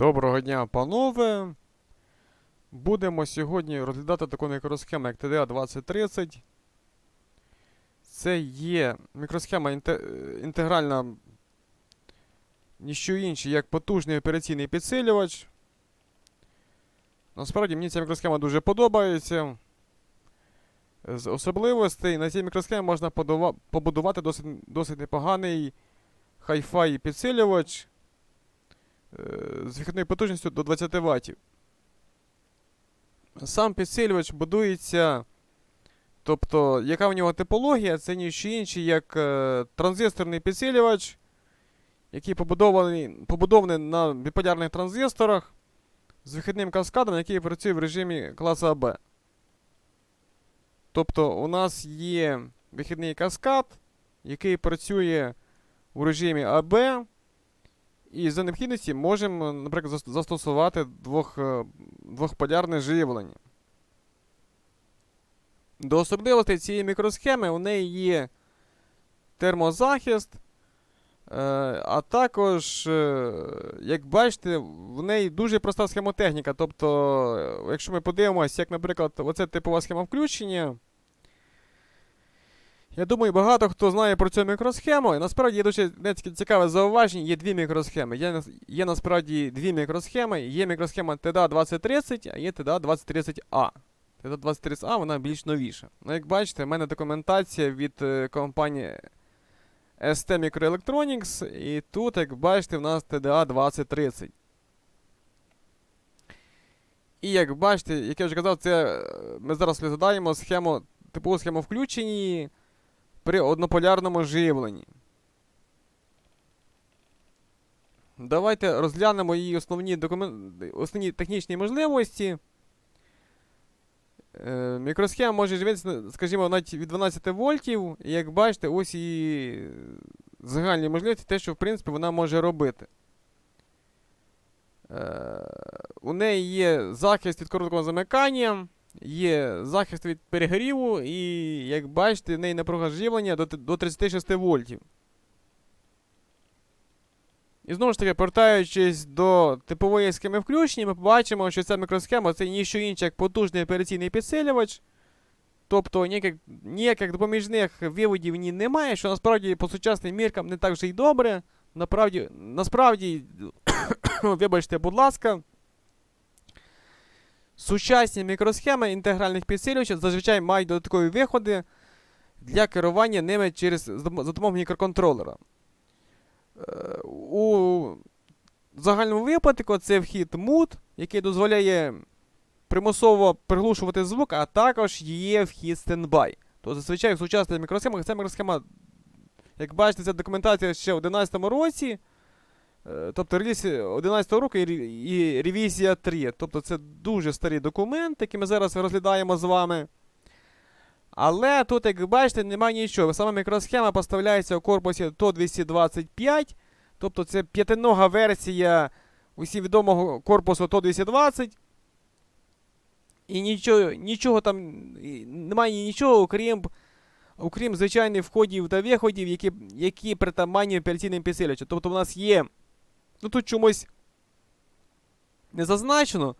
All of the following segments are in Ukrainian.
Доброго дня, панове. Будемо сьогодні розглядати таку мікросхему, як TDA 2030. Це є мікросхема інтегральна, ніщо інше, як потужний операційний підсилювач. Насправді мені ця мікросхема дуже подобається. З особливостей на цій мікросхемі можна побудувати досить, досить непоганий хай-фай підсилювач з вихідною потужністю до 20 Вт. Сам підсилювач будується. Тобто, яка в нього типологія, це ніщо інше, як е, транзисторний підсилювач, який побудований, побудований на біполярних транзисторах з вихідним каскадом, який працює в режимі класу АБ. Тобто, у нас є вихідний каскад, який працює у режимі АБ. І за необхідності можемо, наприклад, застосувати двох, е, двохполярне живлення. До особливостей цієї мікросхеми у неї є термозахист, е, а також, е, як бачите, в неї дуже проста схемотехніка. Тобто, якщо ми подивимося, як, наприклад, оце типова схема включення. Я думаю, багато хто знає про цю мікросхему. І насправді є дуже цікаве зауваження. Є дві мікросхеми. Є, є насправді дві мікросхеми. Є мікросхема TDA 2030, а є TDA 2030A. TDA 2030A вона більш новіша. Ну, як бачите, в мене документація від е, компанії ST Microelectronics. І тут, як бачите, в нас TDA 2030. І як бачите, як я вже казав, це е, ми зараз розглядаємо схему, типову схему включені при однополярному живленні. Давайте розглянемо її основні, докумен... основні технічні можливості. Е, мікросхема може живитися, скажімо, навіть від 12 вольтів. І як бачите, ось і загальні можливості, те, що в принципі вона може робити. Е, у неї є захист від короткого замикання. Є захист від перегріву, і, як бачите, в неї напруга живлення до, до 36 вольтів. І знову ж таки, повертаючись до типової схеми включення, ми побачимо, що ця мікросхема це ніщо інше, як потужний операційний підсилювач. Тобто ніяких, ніяких допоміжних виводів в ній немає, що насправді по сучасним міркам не так вже й добре. Насправді, насправді вибачте, будь ласка. Сучасні мікросхеми інтегральних підсилювачів зазвичай мають додаткові виходи для керування ними через за допомогою мікроконтролера. Е, У загальному випадку це вхід MUT, який дозволяє примусово приглушувати звук, а також є вхід стендбай. То зазвичай в сучасних мікросхемах ця мікросхема, як бачите, ця документація ще в 2011 році. Е, Тобто реліз 11 року і, ревізія 3. Тобто це дуже старий документ, який ми зараз розглядаємо з вами. Але тут, як ви бачите, немає нічого. Сама мікросхема поставляється у корпусі TO225. Тобто це п'ятинога версія усім відомого корпусу TO220. І нічого, нічого там немає нічого, окрім, окрім звичайних входів та виходів, які, які притаманні операційним підсилювачам. Тобто у нас є Ну тут чомусь не зазначено.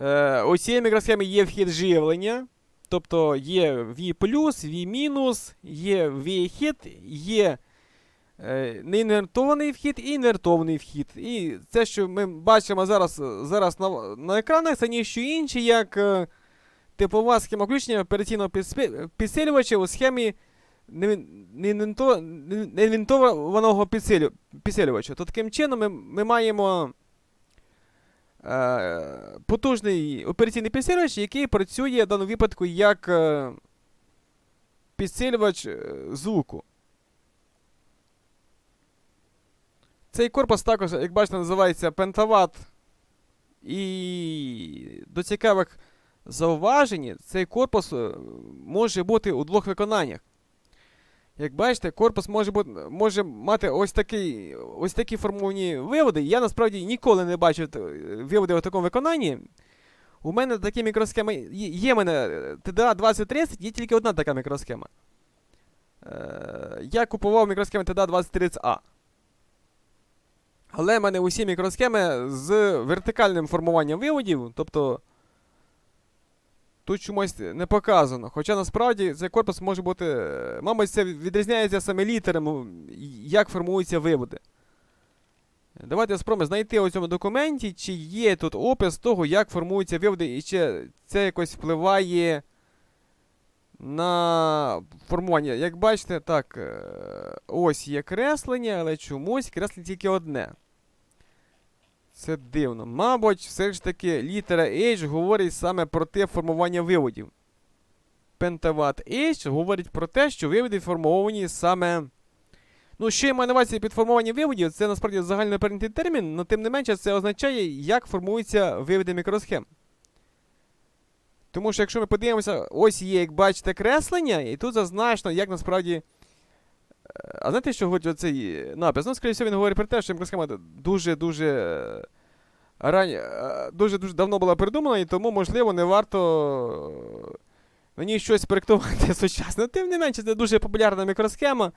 Е, у цієї мікросхеми є вхід живлення. Тобто є V+, V-, є V-хід, є е, неінвертований вхід і інвертований вхід. І це, що ми бачимо зараз, зараз на, на екранах, це ніщо інше, як е, типова схема включення операційного підсилювача у схемі невін- неінвенто- підсилювача. То таким чином ми, ми маємо е, потужний операційний підсилювач, який працює в даному випадку як е, підсилювач е, звуку. Цей корпус також, як бачите, називається пентават. І до цікавих зауважень, цей корпус е, може бути у двох виконаннях. Як бачите, корпус може бути, може мати ось такі, ось такі формовані виводи. Я насправді ніколи не бачив е, виводи в такому виконанні. У мене такі мікросхеми. Є, в мене TDA 2030, є тільки одна така мікросхема. Е, я купував мікросхеми TDA 2030A. Але в мене усі мікросхеми з вертикальним формуванням виводів, тобто тут чомусь не показано. Хоча насправді цей корпус може бути. Мабуть, це відрізняється саме літерами, як формуються виводи. Давайте спробуємо знайти у цьому документі, чи є тут опис того, як формуються виводи, і чи це якось впливає на формування. Як бачите, так, е, ось є креслення, але чомусь креслення тільки одне. Це дивно. Мабуть, все ж таки літера H говорить саме про те формування виводів. Пентават H говорить про те, що виводи формовані саме. Ну, що я маю на увазі під формування виводів, це насправді загально прийнятий термін, але тим не менше це означає, як формуються виводи мікросхем. Тому що якщо ми подивимося, ось є, як бачите, креслення, і тут зазначено, як насправді. Е, А знаєте, що говорить оцей напис? Ну, скоріше він говорить про те, що мікросхема дуже-дуже е, е, дуже-дуже давно була придумана, і тому, можливо, не варто е, на ній щось проєктувати сучасно. Тим не менше, це дуже популярна мікросхема.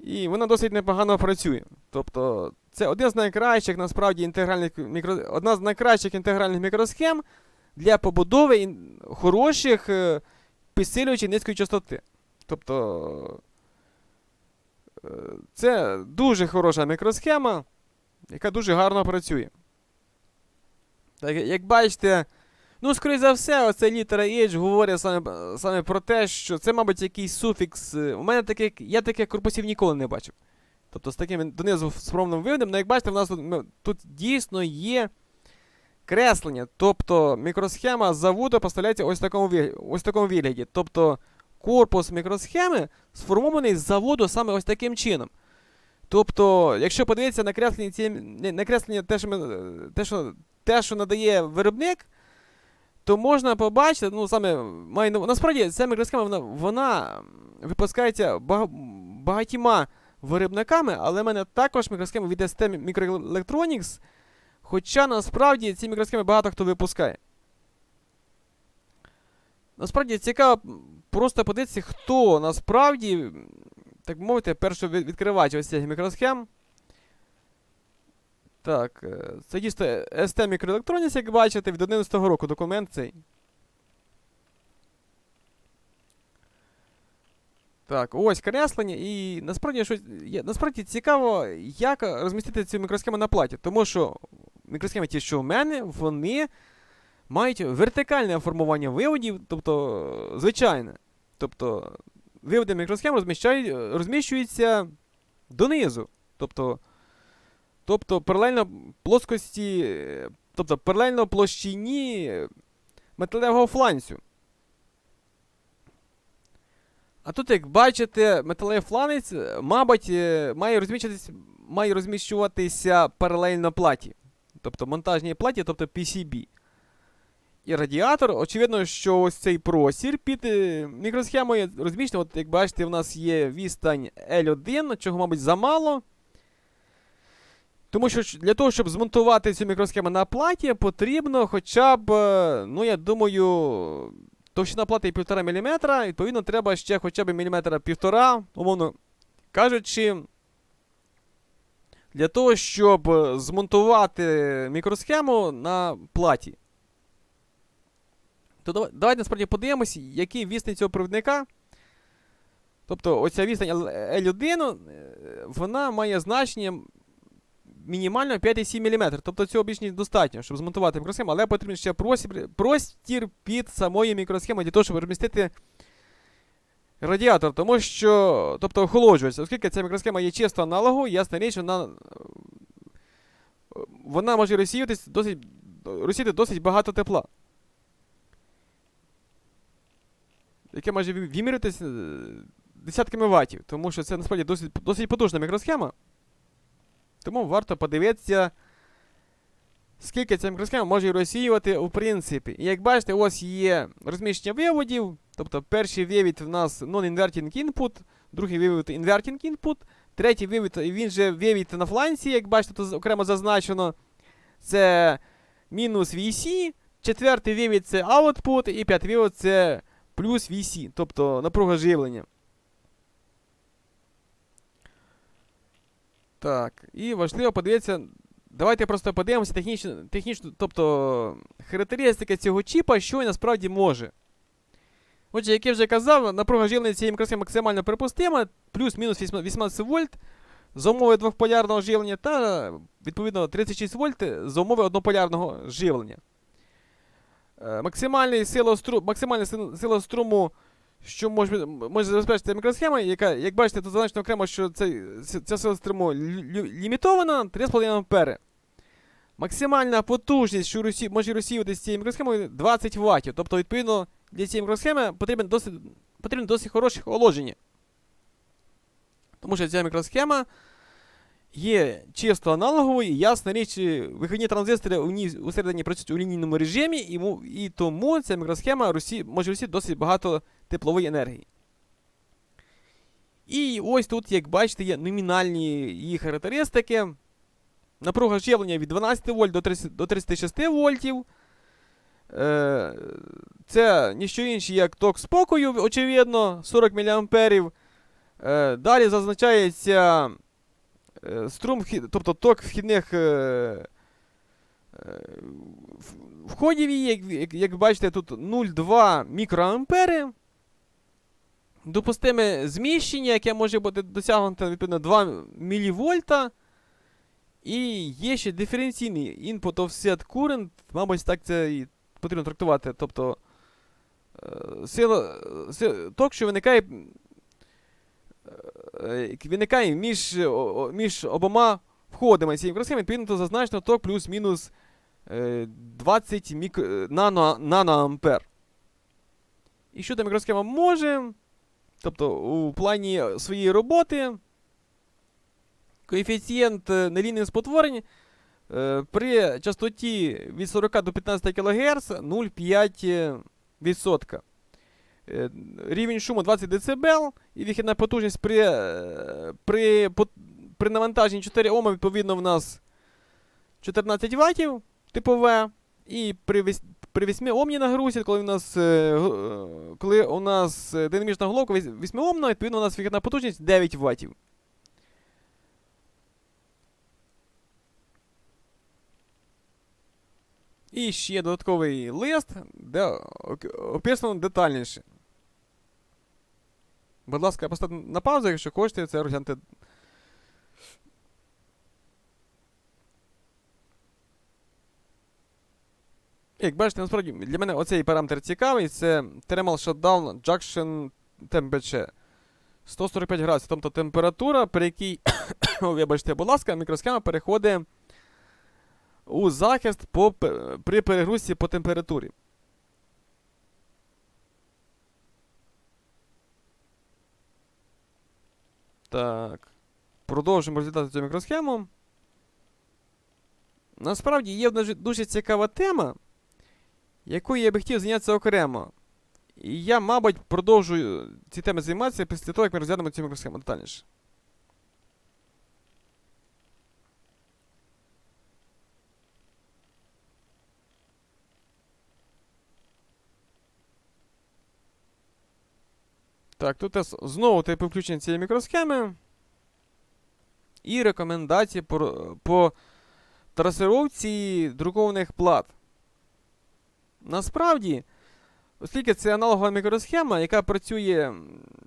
І вона досить непогано працює. Тобто, це один з найкращих насправді інтегральних мікро... одна з найкращих інтегральних мікросхем для побудови хороших е, підсилювачів низької частоти. Тобто е, це дуже хороша мікросхема, яка дуже гарно працює. Так, як бачите, ну, скоріше за все, оця літера H говорить саме, саме про те, що це, мабуть, якийсь суфікс. е, У мене таке, я таких корпусів ніколи не бачив. Тобто з таким донизу спромним виводом, ну, як бачите, в нас тут, тут дійсно є креслення. Тобто мікросхема заводу поставляється ось в такому, ось в такому вигляді. Тобто корпус мікросхеми сформований з заводу саме ось таким чином. Тобто, якщо подивитися на креслення, ці, не, на креслення те, що, ми, те, що, те, що надає виробник, то можна побачити, ну саме на- насправді ця мікросхема вона, вона випускається багатьма виробниками, але в мене також мікросхема від ST Microelectronics, Хоча насправді ці мікросхеми багато хто випускає. Насправді цікаво просто подивитися, хто насправді, так мовити, перший від- відкривач ось цих мікросхем. Так, е, це дійсно ST Microelectronics, як бачите, від 11-го року документ цей. Так, ось креслення, і насправді щось. Насправді цікаво, як розмістити цю мікросхему на платі. Тому що мікросхеми ті, що в мене, вони мають вертикальне формування виводів, тобто звичайне. Тобто виводи мікросхем розміщуються донизу. Тобто, тобто паралельно плоскості, тобто паралельно площині металевого фланцю. А тут, як бачите, металевий фланець, мабуть, е, має розміщуватися, має розміщуватися паралельно платі. Тобто монтажній платі, тобто PCB. І радіатор, очевидно, що ось цей простір під е, мікросхемою розміщений. От, як бачите, в нас є відстань L1, чого, мабуть, замало. Тому що для того, щоб змонтувати цю мікросхему на платі, потрібно хоча б, е, ну я думаю, товщина плати 1,5 мм, відповідно, треба ще хоча б міліметра півтора, умовно кажучи, для того, щоб е, змонтувати мікросхему на платі. То дава- давайте насправді подивимось, який відстань цього провідника. Тобто, оця відстань L- L1, е, вона має значення мінімально 5,7 мм. Тобто цього більш ніж достатньо, щоб змонтувати мікросхему, але потрібен ще простір, під самою мікросхемою для того, щоб розмістити радіатор. Тому що, тобто охолоджується, оскільки ця мікросхема є чисто аналогою, ясна річ, вона, е, вона може розсіятись досить, розсіяти досить багато тепла. Яке може ві- е, десятками ватів, тому що це насправді досить, досить потужна мікросхема. Тому варто подивитися, скільки ця мікросхема може розсіювати у принципі. І як бачите, ось є розміщення виводів. Тобто перший вивід в нас non-inverting input, другий вивід inverting input, третій вивід, він же вивід на фланці, як бачите, тут окремо зазначено. Це мінус VC, четвертий вивід це output, і п'ятий вивід це плюс VC, тобто напруга живлення. Так, і важливо подивитися. Давайте просто подивимося технічно, технічно, тобто характеристики цього чіпа, що він насправді може. Отже, як я вже казав, напруга живлення цієї мікросхеми максимально припустима, плюс-мінус 18 вольт за умови двохполярного живлення та відповідно 36 вольт за умови однополярного живлення. Е, Максимальна сила, стру... максимальна сила- струму, що може, може забезпечити мікросхема, яка, як бачите, тут зазначено окремо, що цей, ця сила струму лімітована 3,5 ампери. Максимальна потужність, що розсі... може розсіювати з цією мікросхемою 20 Вт. Тобто, відповідно, для цієї мікросхеми потрібен досить, потрібно досить хороше охолодження. Тому що ця мікросхема є чисто аналоговою, і ясна річ, е, вихідні транзистори у ній усередині працюють у лінійному режимі, і, і тому ця мікросхема розсі... може розсіяти досить багато теплової енергії. І ось тут, як бачите, є номінальні її характеристики. Напруга живлення від 12 вольт до 30 до 36 вольтів. Е, це ніщо інше, як ток спокою, очевидно, 40 мА. Е, далі зазначається струм, тобто ток вхідних е, е, входів, її, як, як, бачите, тут 0,2 мікроампери. Допустиме зміщення, яке може бути досягнуто відповідно 2 мВ. І є ще диференційний input offset current, мабуть, так це і потрібно трактувати. Тобто е, сила, ток, що виникає, е, виникає між, між обома входами цієї мікросхеми, відповідно, то зазначено ток плюс-мінус е, 20 мік... е, нано, наноампер. І що та мікросхема може? Тобто, у плані своєї роботи коефіцієнт е, нелінійних спотворень е, при частоті від 40 до 15 кГц 0,5%. Е, Рівень шуму 20 дБ і вихідна потужність при, е, при, при навантаженні 4 Ом, відповідно, в нас 14 Вт типове. І при, при 8 омній нагрузці, коли у нас, е, е, коли у нас е, динамічна головка 8 омна, відповідно, у нас вихідна потужність 9 Вт. І ще додатковий лист, де описано детальніше. Будь ласка, поставте на паузу, якщо хочете це розглянути. Як бачите, насправді для мене оцей параметр цікавий, це Thermal Shutdown Junction Temperature. 145 градусів, тобто температура, при якій, вибачте, будь ласка, мікросхема переходить у захист по, при перегрузці по температурі. Так. Продовжимо розглядати цю мікросхему. Насправді є дуже, дуже цікава тема, якою я би хотів зайнятися окремо. І я, мабуть, продовжую ці теми займатися після того, як ми розглянемо цю мікросхему детальніше. Так, тут знову типи включення цієї мікросхеми. І рекомендації по, по трасировці друкованих плат. Насправді, оскільки це аналогова мікросхема, яка працює,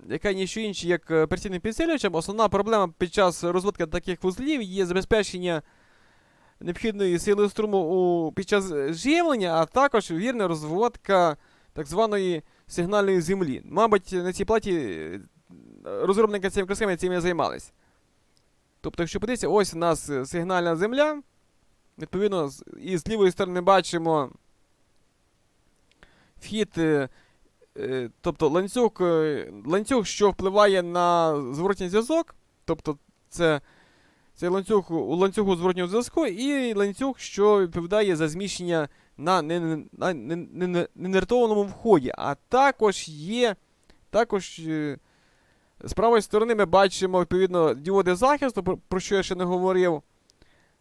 яка ніщо інше, як е, підсилювачем, основна проблема під час розвитку таких вузлів є забезпечення необхідної сили струму у, під час живлення, а також вірна розводка так званої сигнальної землі. Мабуть, на цій платі е, розробники цієї мікросхеми цим і займались. Тобто, якщо подивитися, ось у нас е, сигнальна земля. Відповідно, і з лівої сторони бачимо вхід, е, тобто ланцюг, ланцюг, що впливає на зворотній зв'язок. Тобто, це цей ланцюг у ланцюгу зворотнього зв'язку, і ланцюг, що відповідає за зміщення на не- не- на не- не- не- ненертованому вході. А також є. Також е, з правої сторони ми бачимо відповідно діоди захисту, про, що я ще не говорив.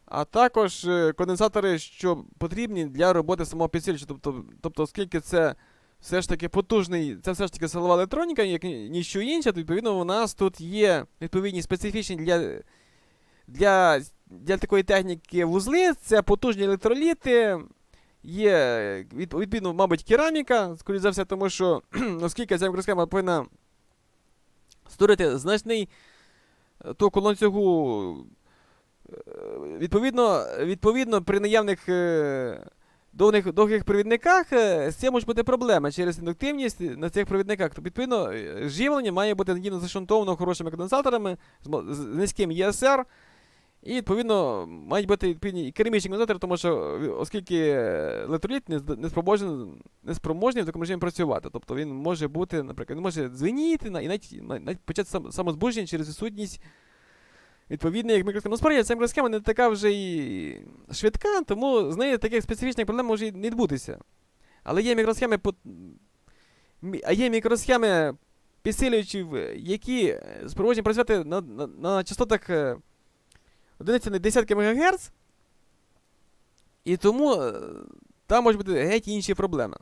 А також е, конденсатори, що потрібні для роботи самого підсилювача. Тобто, тобто, оскільки це все ж таки потужний, це все ж таки силова електроніка, як ні- ніщо інше, то відповідно у нас тут є відповідні специфічні для, для, для такої техніки вузли це потужні електроліти. Є відповідно, мабуть, кераміка, скоріш за все, тому що оскільки ця мікросхема повинна створити значний е, ток у е, відповідно, відповідно при наявних е, довгих, довгих провідниках з цим може бути проблема через індуктивність на цих провідниках. Тобто, відповідно, живлення має бути надійно зашунтовано хорошими конденсаторами з низьким ЄСР. І, відповідно, мають бути відповідні і керамічні конденсатори, тому що е, оскільки е, електроліт не, спроможний, в такому режимі працювати. Тобто він може бути, наприклад, він може дзвеніти і навіть, навіть почати сам, самозбудження через відсутність відповідної мікросхеми. Насправді ця мікросхема не така вже і швидка, тому з нею таких специфічних проблем може не відбутися. Але є мікросхеми, по- а є мікросхеми підсилювачів, е, які спроможні працювати на, на, на частотах е, одиниці на десятки МГц, і тому е, там можуть бути геть інші проблеми.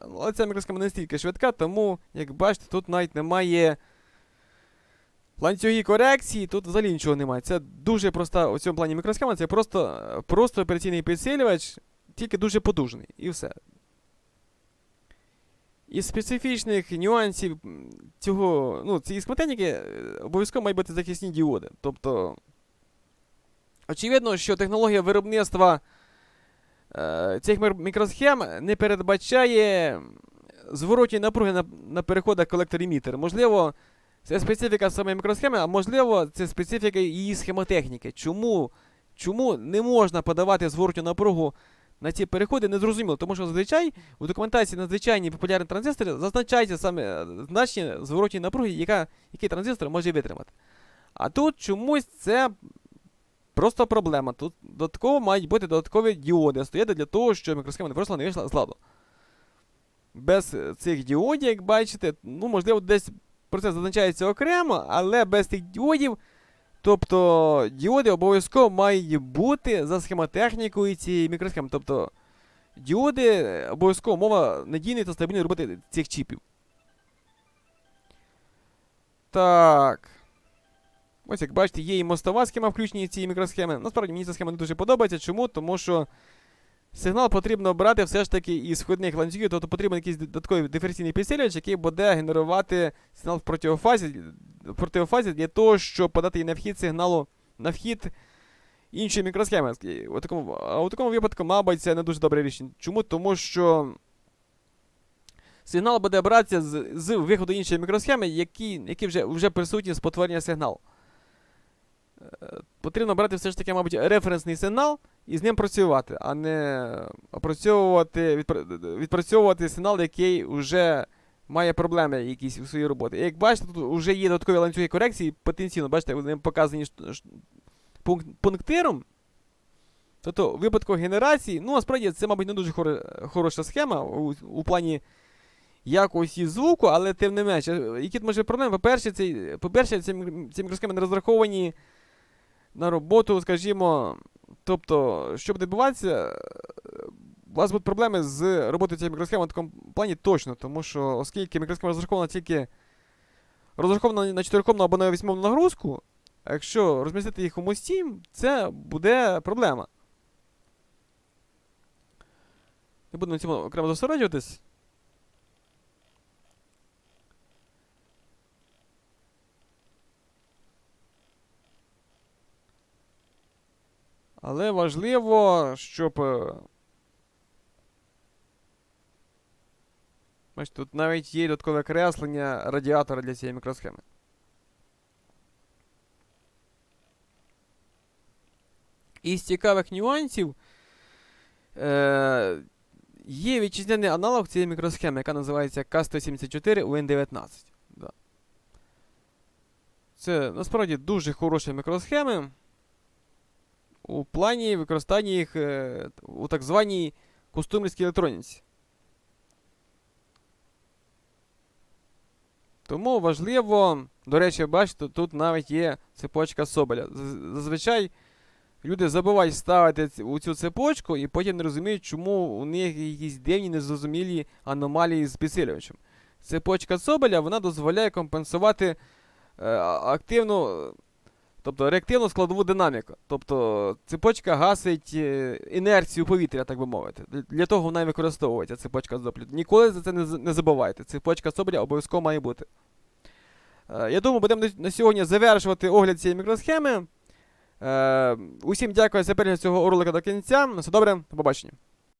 Але ця мікросхема не настільки швидка, тому, як бачите, тут навіть немає ланцюги корекції, тут взагалі нічого немає. Це дуже проста у цьому плані мікросхема, це просто, е, просто операційний підсилювач, тільки дуже потужний. І все. Із специфічних нюансів цього, ну, цієї схематеніки е, обов'язково мають бути захисні діоди. Тобто, очевидно, що технологія виробництва е, цих мікросхем не передбачає зворотні напруги на, на переходах колектор-емітер. Можливо, це специфіка самої мікросхеми, а можливо, це специфіка її схемотехніки. Чому, чому не можна подавати зворотню напругу на ці переходи, не зрозуміло, тому що зазвичай у документації на звичайні популярні транзистори зазначається саме значення зворотньої напруги, яка, який транзистор може витримати. А тут чомусь це просто проблема. Тут додатково мають бути додаткові діоди стояти для того, щоб мікросхема не просто не вийшла з ладу. Без е, цих діодів, як бачите, ну, можливо, десь процес зазначається окремо, але без тих діодів. Тобто діоди обов'язково мають бути за схемотехнікою цієї мікросхеми. Тобто діоди е, обов'язково мова надійної та стабільної роботи цих чіпів. Так. Ось як бачите, є і мостова схема включені в ці мікросхеми. Насправді мені ця схема не дуже подобається. Чому? Тому що сигнал потрібно брати все ж таки із входних ланцюгів, тобто потрібен якийсь додатковий диференційний підсилювач, який буде генерувати сигнал в противофазі, в противофазі для того, щоб подати на вхід сигналу на вхід іншої мікросхеми. У такому, а у такому випадку, мабуть, це не дуже добре рішення. Чому? Тому що сигнал буде братися з, з виходу іншої мікросхеми, які, які вже, вже присутні з потворення сигналу. Потрібно брати все ж таки, мабуть, референсний сигнал і з ним працювати, а не опрацьовувати, відпра- відпрацьовувати сигнал, який вже має проблеми якісь у своїй роботі. І як бачите, тут вже є додаткові ланцюги корекції, потенційно, бачите, вони показані пунк- пунктиром. Тобто, у випадку генерації, ну, насправді, це, мабуть, не дуже хоро- хороша схема у, у плані якості звуку, але тим не менше, які тут може проблеми? По-перше, цей, по-перше, ці, ці мікросхеми не розраховані на роботу, скажімо. Тобто, щоб добиватися, у вас будуть проблеми з роботою цієї мікросхеми в такому плані точно, тому що оскільки мікросхема розрахована тільки розрахована на 4 або на 8 нагрузку, а якщо розмістити їх у мості, це буде проблема. Не буду на цьому окремо зосереджуватись. Але важливо, щоб. Бачите, тут навіть є додаткове креслення радіатора для цієї мікросхеми. Із цікавих нюансів е, є вітчизняний аналог цієї мікросхеми, яка називається К174 UN19. Да. Це насправді дуже хороші мікросхеми у плані використання їх е, у так званій костюмерській електроніці. Тому важливо, до речі, бачите, тут навіть є цепочка Соболя. Зазвичай люди забувають ставити у цю цепочку і потім не розуміють, чому у них якісь дивні незрозумілі аномалії з підсилювачем. Цепочка Соболя вона дозволяє компенсувати е, активну Тобто реактивну складову динаміку. Тобто цепочка гасить е, інерцію повітря, так би мовити. Для- того вона і використовується цепочка соплі. Ніколи за це не, забувайте. Цепочка сопля обов'язково має бути. Е, Я думаю, будемо на- сьогодні завершувати огляд цієї мікросхеми. Е, Усім дякую за перегляд цього ролика до кінця. Все добре, до побачення.